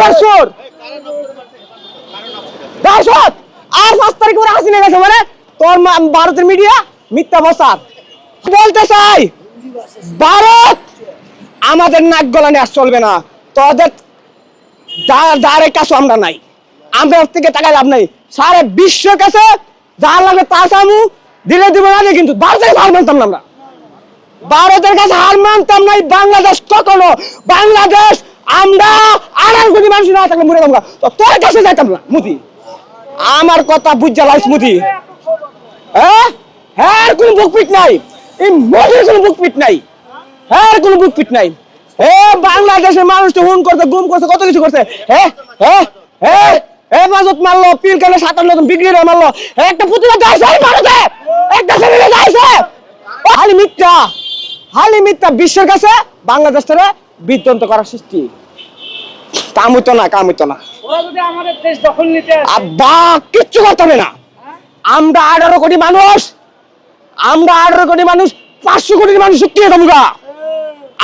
ঘর চোর আর পাঁচ তারিখ করে মানে তোর ভারতের মিডিয়া মিথ্যা বলতে চাই, ভারত আমাদের নাক গলানে আর চলবে না। তোদের দাঁড়ের কাছে আমরা নাই। আমরা ওর থেকে টাকা লাভ নাই। সারা বিশ্ব কাছে যার লাগবে তা সামু দিলে দিব না, কিন্তু ভারতের হার মানতাম না আমরা। ভারতের কাছে হার মানতাম নাই বাংলাদেশ কখনো। বাংলাদেশ আমরা আড়াই কোটি মানুষ না থাকলে মরে যাব তো তোর কাছে যাইতাম না মুদি। আমার কথা বুঝা লাইস মুদি। হ্যাঁ হ্যাঁ কোনো বুক পিট নাই। এই মোদির কোনো বুক পিট নাই। হ্যাঁ কোনো বুক পিট নাই। হে বাংলাদেশের মানুষ তো হুন করতে গুম করতে কত কিছু করছে। হ্যাঁ হ্যাঁ হ্যাঁ এ মাজত মারলো পিল কেন সাতান্ন করে মারলো। একটা পুতুলা যাইছে ভারতে একটা ছেলে ও, হালি মিথ্যা। হালি মিথ্যা বিশ্বের কাছে বাংলাদেশ বিধ্বন্ত করার সৃষ্টি। কামিত না কামিত না। আব্বা কিচ্ছু করতে হবে না। আমরা আঠারো কোটি মানুষ। আমরা আঠারো কোটি মানুষ পাঁচশো কোটি মানুষ শক্তি তোমরা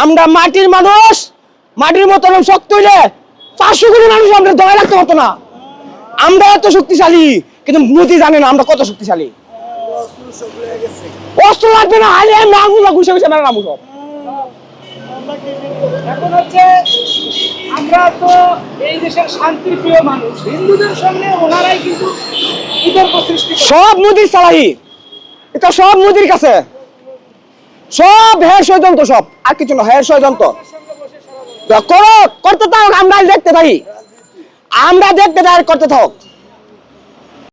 আমরা মাটির মানুষ মাটির মতো শক্ত হইলে পাঁচশো কোটি মানুষ আমরা দমে রাখতে পারতো না। আমরা এত শক্তিশালী কিন্তু মোদি জানে না আমরা কত শক্তিশালী। অস্ত্র লাগবে না হালি আমরা আঙুল ঘুষে ঘুষে মেরে নামু সব। এখন হচ্ছে আমরা তো এই দেশের শান্তির প্রিয় মানুষ। হিন্দুদের সঙ্গে ওনারাই কিন্তু বিতর্ক সৃষ্টি সব মুদির চালাহি এটা সব মুদির কাছে। সব হের ষড়যন্ত্র সব। আর কিছু না হের ষড়যন্ত্র। করো, করতে থাক আমরা দেখতে থাকি। আমরা দেখতে থাক, করতে থাক।